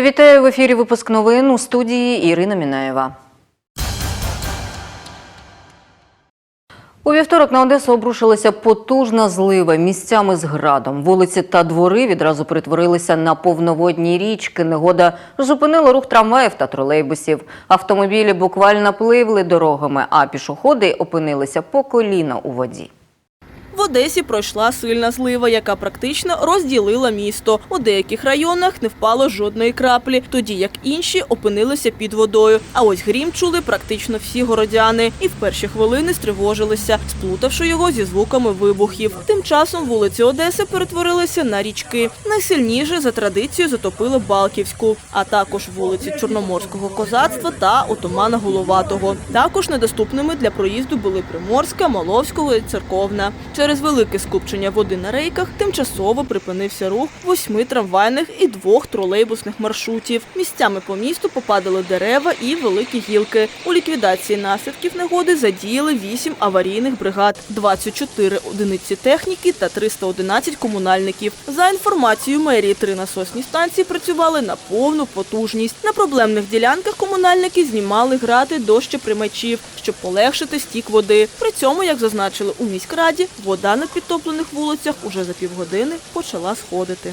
Вітаю в ефірі. Випуск новин у студії Ірина Мінаєва. У вівторок на Одесу обрушилася потужна злива місцями з градом. Вулиці та двори відразу перетворилися на повноводні річки. Негода зупинила рух трамваїв та тролейбусів. Автомобілі буквально пливли дорогами, а пішоходи опинилися по коліна у воді. В Одесі пройшла сильна злива, яка практично розділила місто. У деяких районах не впало жодної краплі, тоді як інші опинилися під водою. А ось грім чули практично всі городяни і в перші хвилини стривожилися, сплутавши його зі звуками вибухів. Тим часом вулиці Одеси перетворилися на річки. Найсильніше за традицією затопили Балківську, а також вулиці Чорноморського козацтва та Отомана Головатого. Також недоступними для проїзду були Приморська, Маловського і Церковна. Через велике скупчення води на рейках тимчасово припинився рух восьми трамвайних і двох тролейбусних маршрутів. Місцями по місту попадали дерева і великі гілки. У ліквідації наслідків негоди задіяли 8 аварійних бригад, 24 одиниці техніки та 311 комунальників. За інформацією мерії, три насосні станції працювали на повну потужність. На проблемних ділянках комунальники знімали грати дощоприймачів, щоб полегшити стік води. При цьому, як зазначили у міськраді, вода на підтоплених вулицях уже за півгодини почала сходити.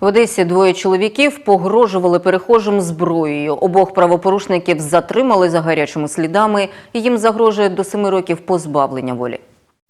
В Одесі двоє чоловіків погрожували перехожим зброєю. Обох правопорушників затримали за гарячими слідами. і Їм загрожує до семи років позбавлення волі.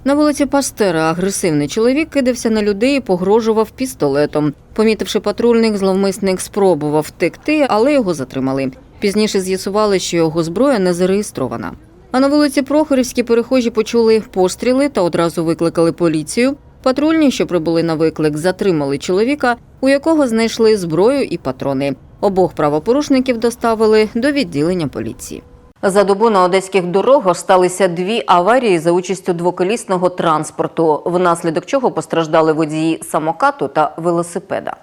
На вулиці Пастера агресивний чоловік кидався на людей і погрожував пістолетом. Помітивши патрульних, зловмисник спробував втекти, але його затримали. Пізніше з'ясували, що його зброя не зареєстрована. А на вулиці Прохорівській перехожі почули постріли та одразу викликали поліцію. Патрульні, що прибули на виклик, затримали чоловіка, у якого знайшли зброю і патрони. Обох правопорушників доставили до відділення поліції. За добу на одеських дорогах сталися дві аварії за участю двоколісного транспорту, внаслідок чого постраждали водії самокату та велосипеда.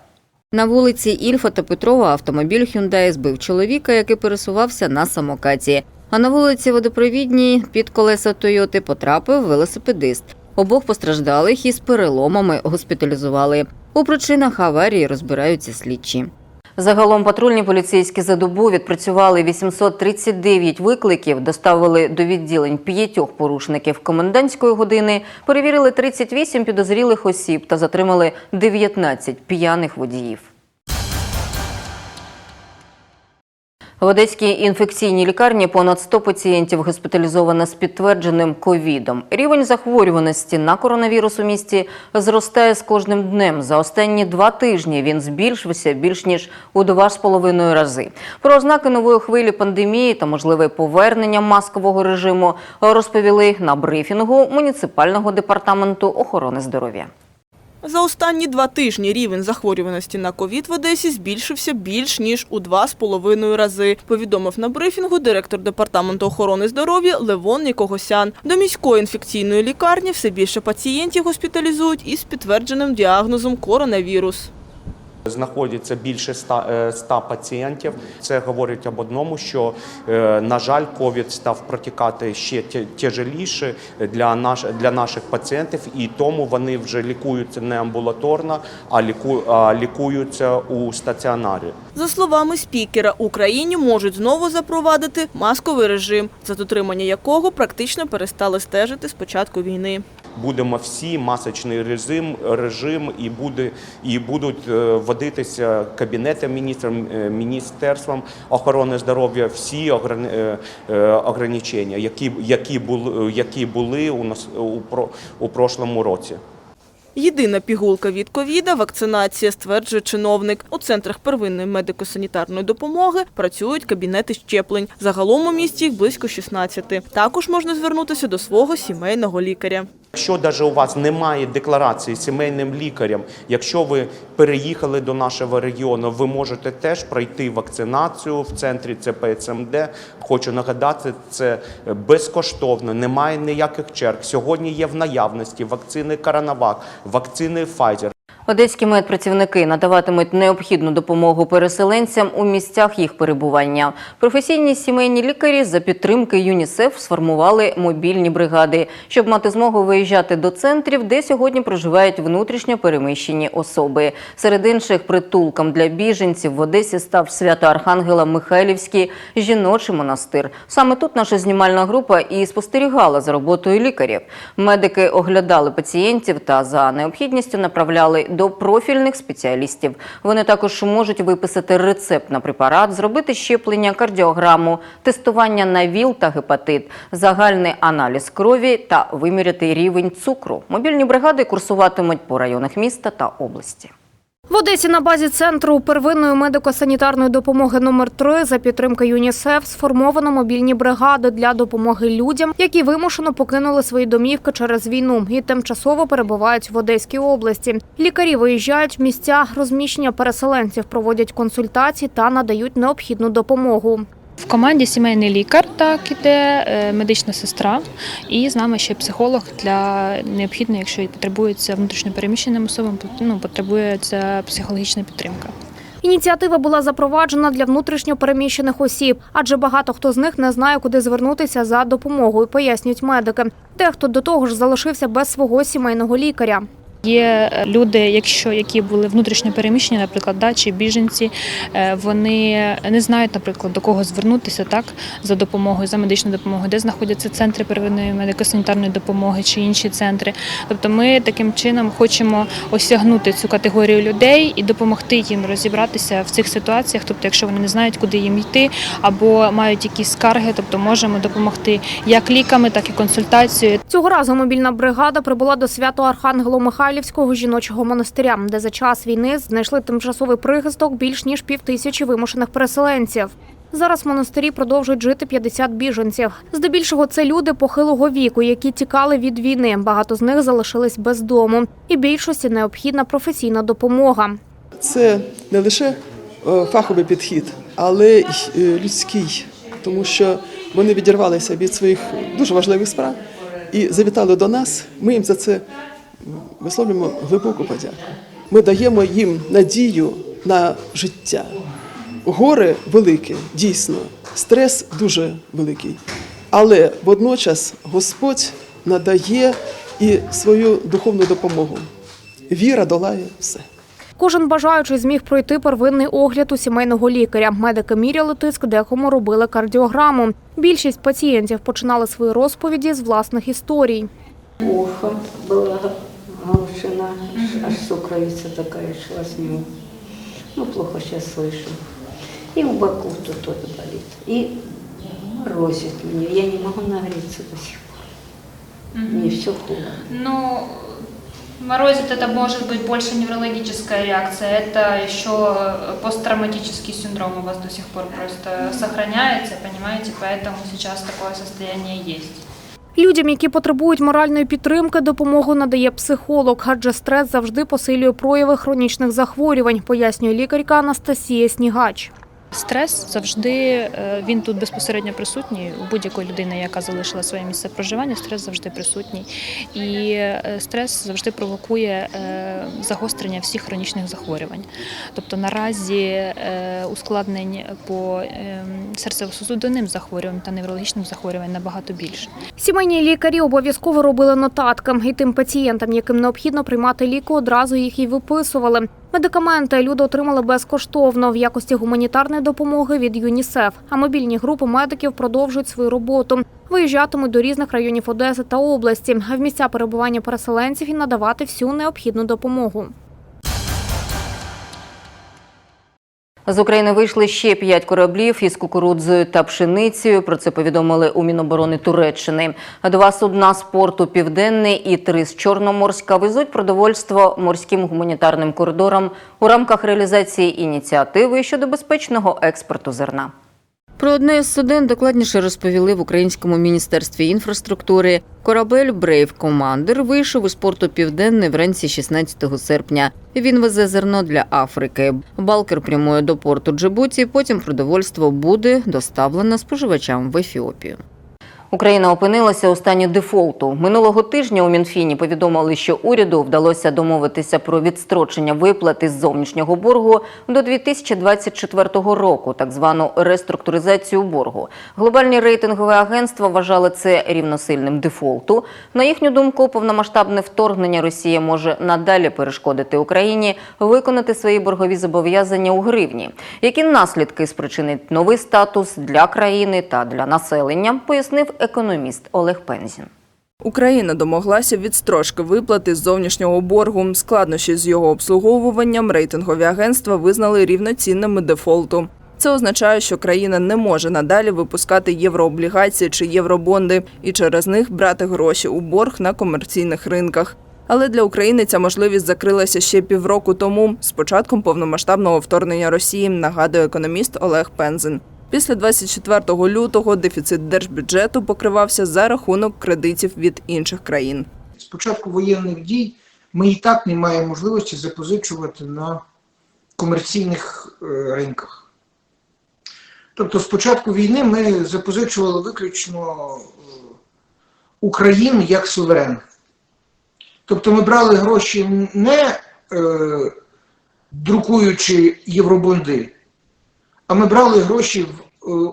На вулиці Ільфа та Петрова автомобіль Hyundai збив чоловіка, який пересувався на самокаті. А на вулиці Водопровідній під колеса Тойоти потрапив велосипедист. Обох постраждалих із переломами госпіталізували. У причинах аварії розбираються слідчі. Загалом патрульні поліцейські за добу відпрацювали 839 викликів, доставили до відділень п'ятьох порушників комендантської години, перевірили 38 підозрілих осіб та затримали 19 п'яних водіїв. В Одеській інфекційній лікарні понад 100 пацієнтів госпіталізовано з підтвердженим ковідом. Рівень захворюваності на коронавірус у місті зростає з кожним днем. За останні два тижні він збільшився більш ніж у два з половиною рази. Про ознаки нової хвилі пандемії та можливе повернення маскового режиму розповіли на брифінгу муніципального департаменту охорони здоров'я. За останні два тижні рівень захворюваності на ковід в Одесі збільшився більш ніж у два з половиною рази. Повідомив на брифінгу директор департаменту охорони здоров'я Левон Нікогосян. До міської інфекційної лікарні все більше пацієнтів госпіталізують із підтвердженим діагнозом коронавірус. Знаходиться більше 100, е, 100 пацієнтів. Це говорить об одному, що, е, на жаль, ковід став протікати ще тя- тяжеліше для, наш, для наших пацієнтів, і тому вони вже лікуються не амбулаторно, а, ліку, а лікуються у стаціонарі. За словами спікера, Україні можуть знову запровадити масковий режим, за дотримання якого практично перестали стежити з початку війни. Будемо всі масочний режим, режим і буде і будуть е, вводитися кабінетом міністром, е, міністерством охорони здоров'я всі е, ограничення, які які були які були у нас у про у прошлому році. Єдина пігулка від ковіда – вакцинація, стверджує чиновник. У центрах первинної медико-санітарної допомоги працюють кабінети щеплень. Загалом у місті їх близько 16. Також можна звернутися до свого сімейного лікаря. Якщо навіть у вас немає декларації сімейним лікарем, якщо ви переїхали до нашого регіону, ви можете теж пройти вакцинацію в центрі ЦПСМД. Хочу нагадати, це безкоштовно, немає ніяких черг. Сьогодні є в наявності вакцини Коронавак, вакцини Pfizer. Одеські медпрацівники надаватимуть необхідну допомогу переселенцям у місцях їх перебування. Професійні сімейні лікарі за підтримки ЮНІСЕФ сформували мобільні бригади, щоб мати змогу виїжджати до центрів, де сьогодні проживають внутрішньо переміщені особи. Серед інших притулком для біженців в Одесі став Свято-Архангела Михайлівський жіночий монастир. Саме тут наша знімальна група і спостерігала за роботою лікарів. Медики оглядали пацієнтів та за необхідністю направляли до профільних спеціалістів. Вони також можуть виписати рецепт на препарат, зробити щеплення, кардіограму, тестування на ВІЛ та гепатит, загальний аналіз крові та виміряти рівень цукру. Мобільні бригади курсуватимуть по районах міста та області. В Одесі на базі центру первинної медико-санітарної допомоги номер 3 за підтримки ЮНІСЕФ сформовано мобільні бригади для допомоги людям, які вимушено покинули свої домівки через війну і тимчасово перебувають в Одеській області. Лікарі виїжджають в місця розміщення переселенців, проводять консультації та надають необхідну допомогу. В команді сімейний лікар так іде, е, медична сестра, і з нами ще психолог для необхідно, якщо потребується внутрішньопереміщеним особам, ну, потребується психологічна підтримка. Ініціатива була запроваджена для внутрішньо переміщених осіб, адже багато хто з них не знає, куди звернутися за допомогою, пояснюють медики. Дехто до того ж залишився без свого сімейного лікаря. Є е, люди, якщо які були внутрішньо переміщені, наприклад, да, чи біженці, е, вони не знають, наприклад, до кого звернутися так за допомогою, за медичною допомогою, де знаходяться центри первинної медико-санітарної допомоги чи інші центри. Тобто, ми таким чином хочемо осягнути цю категорію людей і допомогти їм розібратися в цих ситуаціях. Тобто, якщо вони не знають, куди їм йти, або мають якісь скарги, тобто можемо допомогти як ліками, так і консультацією. Цього разу мобільна бригада прибула до свято Архангело Михайлівського жіночого монастиря, де за час війни знайшли тимчасовий прихисток більш ніж півтисячі вимушених переселенців. Зараз в монастирі продовжують жити 50 біженців. Здебільшого це люди похилого віку, які тікали від війни. Багато з них залишились без дому, і більшості необхідна професійна допомога. Це не лише е, фаховий підхід, але й е, людський, тому що вони відірвалися від своїх дуже важливих справ і завітали до нас. Ми їм за це висловлюємо глибоку подяку. Ми даємо їм надію на життя. Горе велике, дійсно, стрес дуже великий. Але водночас Господь надає і свою духовну допомогу. Віра долає все. Кожен бажаючий зміг пройти первинний огляд у сімейного лікаря. Медики міряли тиск, декому робили кардіограму. Більшість пацієнтів починали свої розповіді з власних історій. Ухо было оглушена, аж сукровица такая шла с него. Ну, плохо сейчас слышу. И в боку тут тоже болит. И морозит меня. Я не могу нагреться до сих пор. Мне все холодно. Ну, морозит это может быть больше неврологическая реакция, это еще посттравматический синдром у вас до сих пор просто сохраняется, понимаете, поэтому сейчас такое состояние есть. Людям, які потребують моральної підтримки, допомогу надає психолог, адже стрес завжди посилює прояви хронічних захворювань, пояснює лікарка Анастасія Снігач. Стрес завжди е, він тут безпосередньо присутній. У будь-якої людини, яка залишила своє місце проживання, стрес завжди присутній. І е, стрес завжди провокує е, загострення всіх хронічних захворювань. Тобто наразі ускладнень по е, серцево-сосудинним захворюванням та неврологічним захворюванням набагато більше. Сімейні лікарі обов'язково робили нотатки, і тим пацієнтам, яким необхідно приймати ліки, одразу їх і виписували. Медикаменти люди отримали безкоштовно в якості гуманітарної допомоги від ЮНІСЕФ. А мобільні групи медиків продовжують свою роботу. Виїжджатимуть до різних районів Одеси та області, а в місця перебування переселенців і надавати всю необхідну допомогу. З України вийшли ще п'ять кораблів із кукурудзою та пшеницею. Про це повідомили у Міноборони Туреччини. Два судна з порту Південний і три з Чорноморська везуть продовольство морським гуманітарним коридорам у рамках реалізації ініціативи щодо безпечного експорту зерна. Про одне із суден докладніше розповіли в українському міністерстві інфраструктури. Корабель Брейв Командер вийшов із порту Південний вранці 16 серпня. Він везе зерно для Африки. Балкер прямує до порту Джибуті. Потім продовольство буде доставлено споживачам в Ефіопію. Україна опинилася у стані дефолту. Минулого тижня у Мінфіні повідомили, що уряду вдалося домовитися про відстрочення виплат із зовнішнього боргу до 2024 року, так звану реструктуризацію боргу. Глобальні рейтингові агентства вважали це рівносильним дефолту. На їхню думку, повномасштабне вторгнення Росії може надалі перешкодити Україні виконати свої боргові зобов'язання у гривні. Які наслідки спричинить новий статус для країни та для населення, пояснив економіст Олег Пензін. Україна домоглася відстрочки виплати з зовнішнього боргу. Складнощі з його обслуговуванням рейтингові агентства визнали рівноцінними дефолту. Це означає, що країна не може надалі випускати єврооблігації чи євробонди і через них брати гроші у борг на комерційних ринках. Але для України ця можливість закрилася ще півроку тому, з початком повномасштабного вторгнення Росії, нагадує економіст Олег Пензин. Після 24 лютого дефіцит держбюджету покривався за рахунок кредитів від інших країн. З початку воєнних дій ми і так не маємо можливості запозичувати на комерційних е, ринках. Тобто, з початку війни ми запозичували виключно е, Україну як суверен. Тобто ми брали гроші не е, друкуючи євробонди, а ми брали гроші е,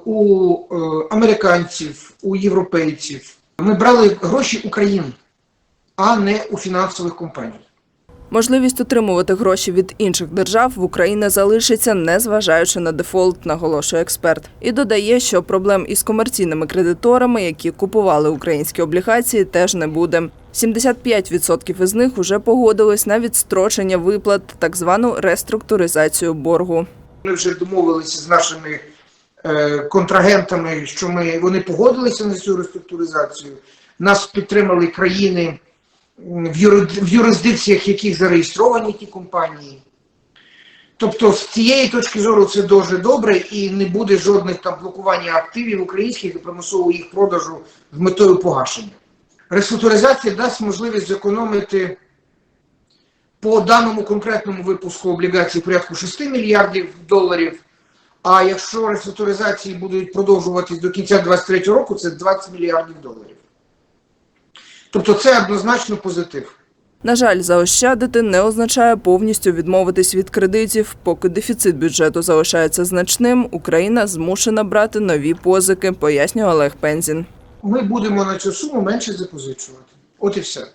у е, американців, у європейців. Ми брали гроші України а не у фінансових компаній. Можливість отримувати гроші від інших держав в Україні залишиться, незважаючи на дефолт, наголошує експерт. І додає, що проблем із комерційними кредиторами, які купували українські облігації, теж не буде. 75% із них уже погодились на відстрочення виплат, так звану реструктуризацію боргу. Ми вже домовилися з нашими е, контрагентами, що ми вони погодилися на цю реструктуризацію. Нас підтримали країни, в, юри, в юрисдикціях яких зареєстровані ті компанії. Тобто, з цієї точки зору це дуже добре і не буде жодних там блокування активів українських і примусового їх продажу з метою погашення. Реструктуризація дасть можливість зекономити по даному конкретному випуску облігацій порядку 6 мільярдів доларів. А якщо реструктуризації будуть продовжуватись до кінця 2023 року, це 20 мільярдів доларів. Тобто це однозначно позитив. На жаль, заощадити не означає повністю відмовитись від кредитів. Поки дефіцит бюджету залишається значним, Україна змушена брати нові позики, пояснює Олег Пензін. Ми будемо на цю суму менше запозичувати. От і все.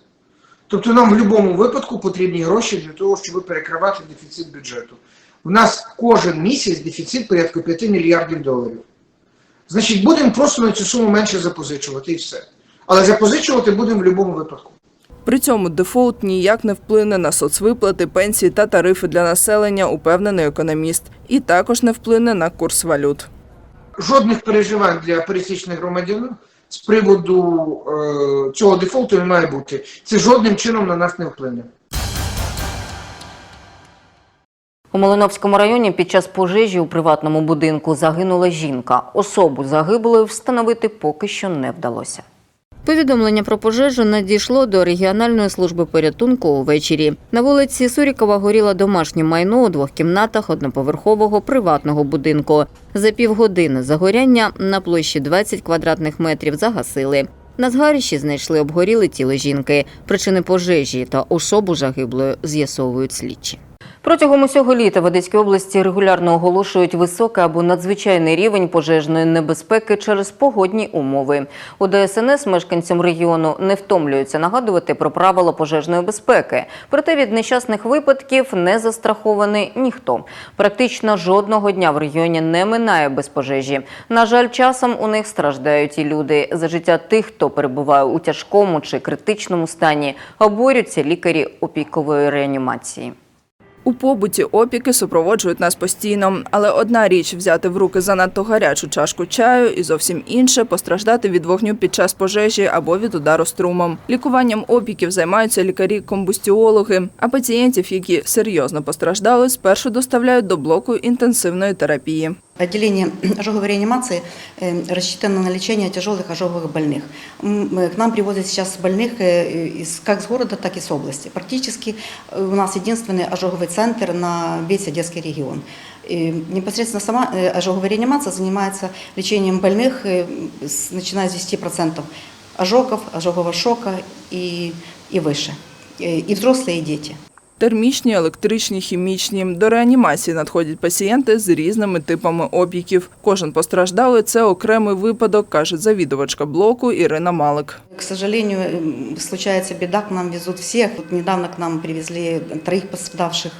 Тобто нам в будь-якому випадку потрібні гроші для того, щоб перекривати дефіцит бюджету. У нас кожен місяць дефіцит порядку 5 мільярдів доларів. Значить, будемо просто на цю суму менше запозичувати і все. Але запозичувати будемо в будь-якому випадку. При цьому дефолт ніяк не вплине на соцвиплати, пенсії та тарифи для населення, упевнений економіст, і також не вплине на курс валют. Жодних переживань для пересічних громадян з приводу е, цього дефолту не має бути. Це жодним чином на нас не вплине. У Малиновському районі під час пожежі у приватному будинку загинула жінка. Особу загиблої встановити поки що не вдалося. Повідомлення про пожежу надійшло до регіональної служби порятунку увечері. На вулиці Сурікова горіло домашнє майно у двох кімнатах одноповерхового приватного будинку. За півгодини загоряння на площі 20 квадратних метрів загасили. На згарищі знайшли обгоріле тіло жінки. Причини пожежі та особу загиблої з'ясовують слідчі. Протягом усього літа в Одеській області регулярно оголошують високий або надзвичайний рівень пожежної небезпеки через погодні умови. У ДСНС мешканцям регіону не втомлюються нагадувати про правила пожежної безпеки. Проте від нещасних випадків не застрахований ніхто. Практично жодного дня в регіоні не минає без пожежі. На жаль, часом у них страждають і люди. За життя тих, хто перебуває у тяжкому чи критичному стані, оборються лікарі опікової реанімації. У побуті опіки супроводжують нас постійно, але одна річ взяти в руки занадто гарячу чашку чаю, і зовсім інше постраждати від вогню під час пожежі або від удару струмом. Лікуванням опіків займаються лікарі-комбустіологи, а пацієнтів, які серйозно постраждали, спершу доставляють до блоку інтенсивної терапії. Отделение ожоговой реанимации э, рассчитано на лечение тяжелых ожоговых больных. М, э, К нам привозят сейчас больных э, из, как с города, так и с области. Практически э, у нас единственный ожоговый центр на весь Одесский регион. И непосредственно сама э, ожоговая реанимация занимается лечением больных, э, с- начиная с 10% ожогов, ожогового шока и, и выше. Э, И взрослые, и дети. Термічні, електричні, хімічні. До реанімації надходять пацієнти з різними типами опіків. Кожен постраждалий – це окремий випадок, каже завідувачка блоку Ірина Малик. К сожалению, м, случается беда, к нам везут всех. Вот недавно к нам привезли троих пострадавших.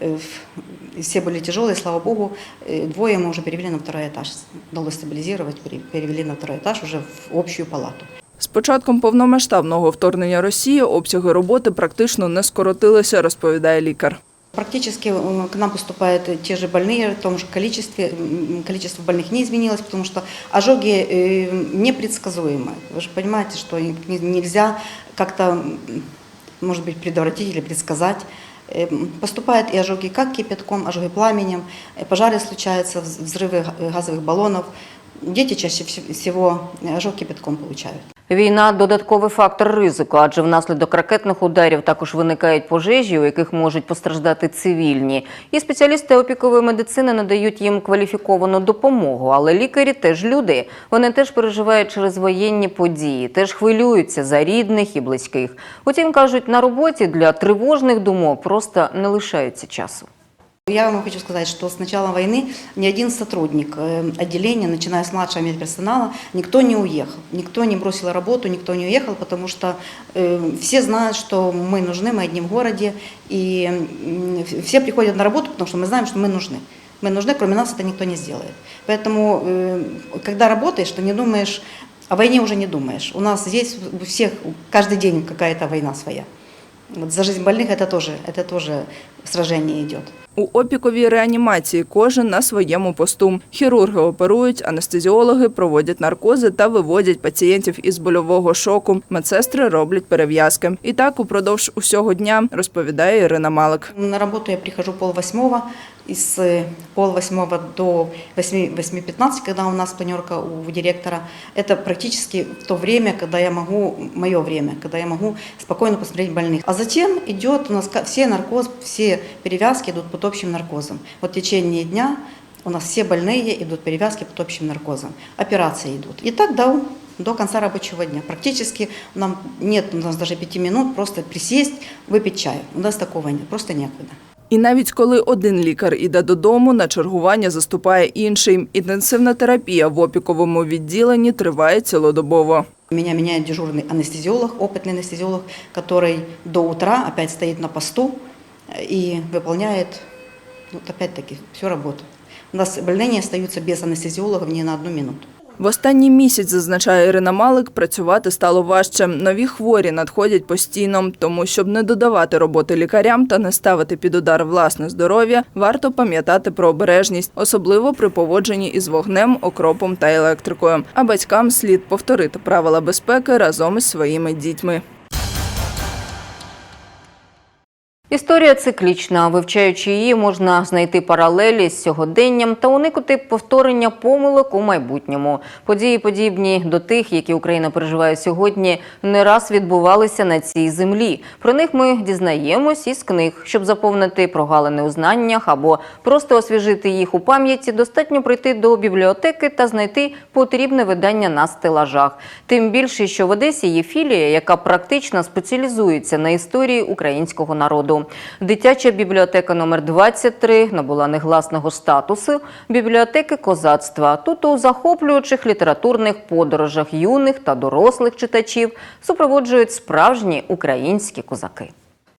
э, в- Все были тяжелые, слава богу. Э, Двое мы уже перевели на второй этаж. Удалось стабилизировать, пере- перевели на второй этаж уже в общую палату. З початком повномасштабного вторгнення Росії обсяги роботи практично не скоротилися, розповідає лікар. Практически э, к нам поступают те же больные в том же количестве. М, Количество больных не изменилось, потому что ожоги э, непредсказуемы. Вы же понимаете, что их не- нельзя как-то, м, может быть, предотвратить или предсказать. Э, м, Поступают и ожоги как кипятком, ожоги пламенем, э, пожары случаются, вз- взрывы га- газовых баллонов. Дети чаще вс- всего э, ожог кипятком получают. Війна додатковий фактор ризику, адже внаслідок ракетних ударів також виникають пожежі, у яких можуть постраждати цивільні. І спеціалісти опікової медицини надають їм кваліфіковану допомогу. Але лікарі теж люди. Вони теж переживають через воєнні події, теж хвилюються за рідних і близьких. Утім, кажуть, на роботі для тривожних думок просто не лишається часу. Я вам хочу сказать, что с начала войны ни один сотрудник э, отделения, начиная с младшего медперсонала, никто не уехал. Никто не бросил работу, никто не уехал, потому что э, все знают, что мы нужны, мы одни в городе, и все приходят на работу, потому что мы знаем, что мы нужны. Мы нужны, кроме нас это никто не сделает. Поэтому, э, когда работаешь, ты не думаешь, о войне уже не думаешь. У нас здесь у всех каждый день какая-то война своя. Вот за жизнь больных это тоже, это тоже сражение идет. У опіковій реанімації кожен на своєму посту. Хірурги оперують, анестезіологи проводять наркози та виводять пацієнтів із больового шоку. Медсестри роблять перев'язки. І так упродовж усього дня розповідає Ірина Малик. На работу я прихожу пол восьмого, и с пол восьмого до 8.15, когда у нас планерка у директора, это практически то время, когда я могу, мое время, когда я могу спокойно посмотреть больных. А затем идет у нас все наркоз, все перевязки идут под общим наркозом. Вот в течение дня у нас все больные идут перевязки под общим наркозом. Операции идут. И так до, до конца рабочего дня. Практически нам нет у нас даже пяти минут просто присесть, выпить чаю. У нас такого нет, просто некогда. І навіть коли один лікар іде додому, на чергування заступає інший. Інтенсивна терапія в опіковому відділенні триває цілодобово. Меня меняет дежурный анестезиолог, опытный анестезиолог, который до утра опять стоит на посту э, и выполняет, вот опять-таки, всю работу. У нас больные остаются без анестезиологов ни на одну минуту. В останній місяць, зазначає Ірина Малик, працювати стало важче. Нові хворі надходять постійно, тому щоб не додавати роботи лікарям та не ставити під удар власне здоров'я, варто пам'ятати про обережність, особливо при поводженні із вогнем, окропом та електрикою. А батькам слід повторити правила безпеки разом із своїми дітьми. Історія циклічна. Вивчаючи її, можна знайти паралелі з сьогоденням та уникнути повторення помилок у майбутньому. Події, подібні до тих, які Україна переживає сьогодні, не раз відбувалися на цій землі. Про них ми дізнаємось із книг. Щоб заповнити прогалини у знаннях або просто освіжити їх у пам'яті, достатньо прийти до бібліотеки та знайти потрібне видання на стелажах. Тим більше, що в Одесі є філія, яка практично спеціалізується на історії українського народу. Дитяча бібліотека номер 23 набула негласного статусу бібліотеки козацтва. Тут у захоплюючих літературних подорожах юних та дорослих читачів супроводжують справжні українські козаки.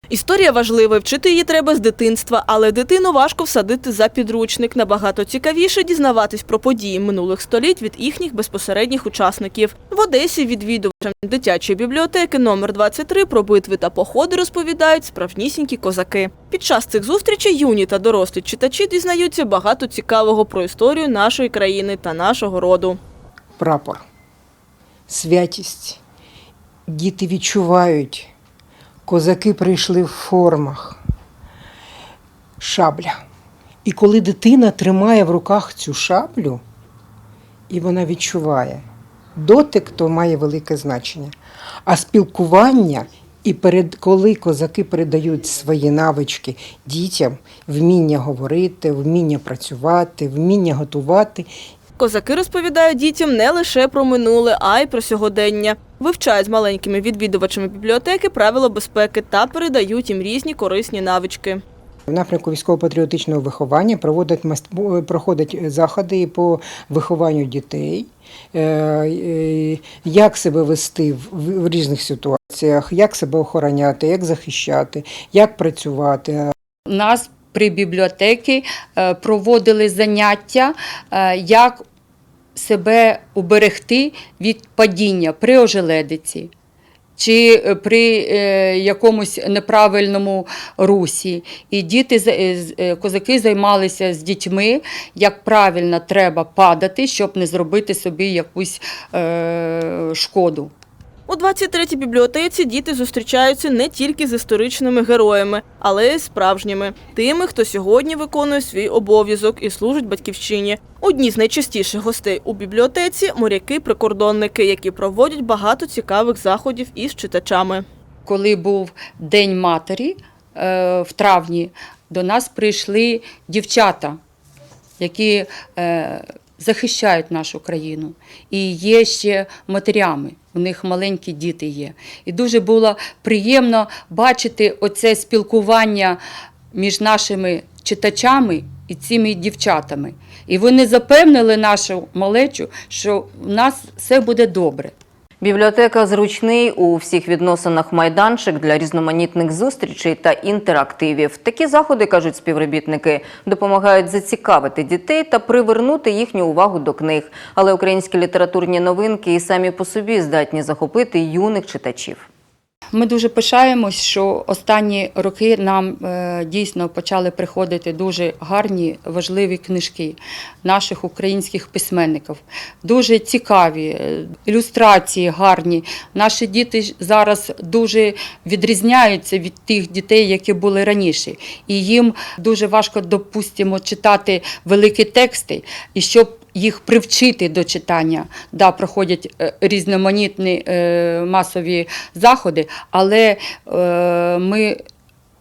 Історія важлива, вчити її треба з дитинства, але дитину важко всадити за підручник. Набагато цікавіше дізнаватись про події минулих століть від їхніх безпосередніх учасників. В Одесі відвідувачам дитячої бібліотеки номер 23 про битви та походи розповідають справжнісінькі козаки. Під час цих зустрічей юні та дорослі читачі дізнаються багато цікавого про історію нашої країни та нашого роду. прапор, святість. Діти відчувають, козаки прийшли в формах, шабля. І коли дитина тримає в руках цю шаблю, і вона відчуває, дотик то має велике значення. А спілкування, і перед, коли козаки передають свої навички дітям, вміння говорити, вміння працювати, вміння готувати, Козаки розповідають дітям не лише про минуле, а й про сьогодення. Вивчають з маленькими відвідувачами бібліотеки правила безпеки та передають їм різні корисні навички. В напрямку військово-патріотичного виховання проводять мас- проходять заходи по вихованню дітей, е, е, як себе вести в- в різних ситуаціях, як себе охороняти, як захищати, як працювати. Нас при бібліотеці е, проводили заняття, е, як себе уберегти від падіння при ожеледиці. Чи е, при якомусь неправильному русі. І діти, козаки займалися з дітьми, як правильно треба падати, щоб не зробити собі якусь шкоду. У 23-й бібліотеці діти зустрічаються не тільки з історичними героями, але й справжніми тими, хто сьогодні виконує свій обов'язок і служить батьківщині. Одні з найчастіших гостей у бібліотеці моряки-прикордонники, які проводять багато цікавих заходів із читачами. коли був День матері е, в травні, до нас прийшли дівчата, які е, захищають нашу країну. І є ще матерями, у них маленькі діти є. І дуже було приємно бачити оце спілкування між нашими читачами і цими дівчатами. І вони запевнили нашу малечу, що в нас все буде добре. Бібліотека зручний у всіх відносинах майданчик для різноманітних зустрічей та інтерактивів. Такі заходи, кажуть співробітники, допомагають зацікавити дітей та привернути їхню увагу до книг. Але українські літературні новинки і самі по собі здатні захопити юних читачів. Ми дуже пишаємось, що останні роки нам е, дійсно почали приходити дуже гарні, важливі книжки наших українських письменників. Дуже цікаві, е, ілюстрації гарні. Наші діти зараз дуже відрізняються від тих дітей, які були раніше. І їм дуже важко, допустимо, читати великі тексти, і щоб їх привчити до читання. Да, проходять е, різноманітні е, масові заходи, але е, ми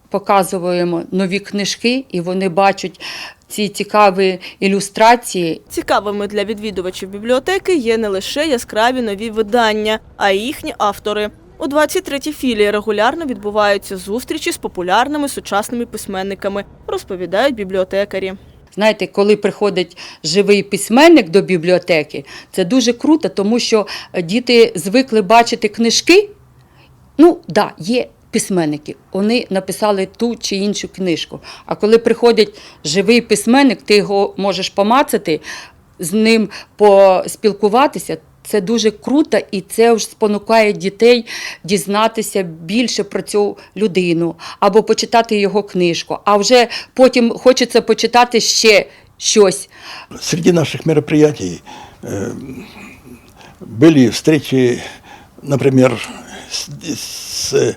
показуємо нові книжки, і вони бачать ці цікаві ілюстрації. Цікавими для відвідувачів бібліотеки є не лише яскраві нові видання, а й їхні автори. У 23-й філії регулярно відбуваються зустрічі з популярними сучасними письменниками, розповідають бібліотекарі. Знаєте, коли приходить живий письменник до бібліотеки, це дуже круто, тому що діти звикли бачити книжки. Ну, да, є письменники, вони написали ту чи іншу книжку. А коли приходить живий письменник, ти його можеш помацати, з ним поспілкуватися. Це дуже круто, і це ж спонукає дітей дізнатися більше про цю людину або почитати його книжку. А вже потім хочеться почитати ще щось. Среди наших мероприятий э, были встречи, например, с, с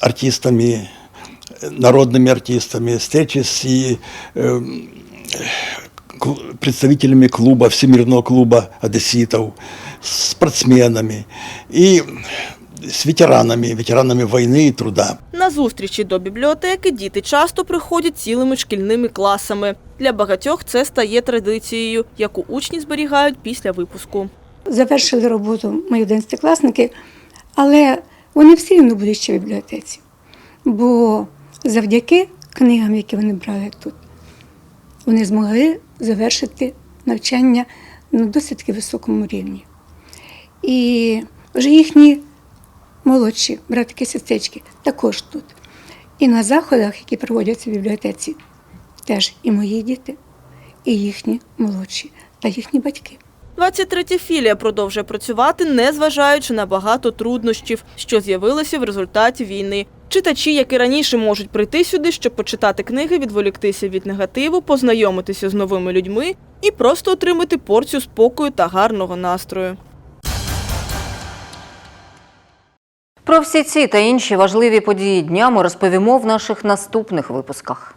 артистами, народными артистами, встречи с и, э, кл- представителями клуба, Всемирного клуба одесситов, спортсменами и с ветеранами, ветеранами войны и труда. На зустрічі до бібліотеки діти часто приходять цілими шкільними класами. Для багатьох це стає традицією, яку учні зберігають після випуску. завершили роботу мої 11-класники, але вони все рівно будуть ще в бібліотеці. Бо завдяки книгам, які вони брали тут, вони змогли завершити навчання на досить високому рівні. І вже їхні молодші братики сестрички також тут. І на заходах, які проводяться в бібліотеці, теж і мої діти, і їхні молодші, та їхні батьки. 23 філія продовжує працювати, незважаючи на багато труднощів, що з'явилися в результаті війни. Читачі, як і раніше, можуть прийти сюди, щоб почитати книги, відволіктися від негативу, познайомитися з новими людьми і просто отримати порцію спокою та гарного настрою. Про всі ці та інші важливі події дня ми розповімо в наших наступних випусках.